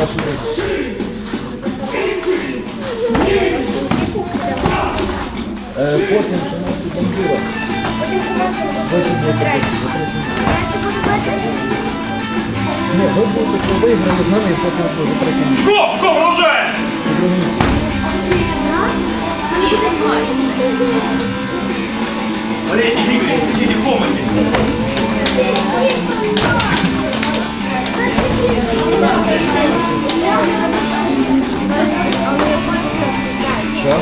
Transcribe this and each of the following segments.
перший вихід. Е, Потім, що у нас тут там було? Потім було таке, Ні, ви будете, що виграли з нами, і потім вже Скоп, скоп, шкоп, Що?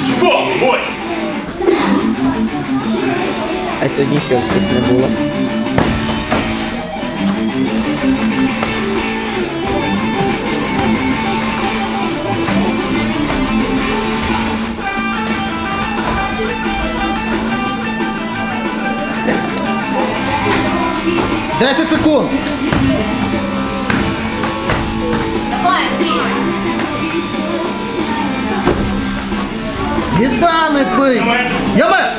Шкоп, бой! А сьогодні що всіх не було? Десять секунд! Їда не пий! Давай. Яме!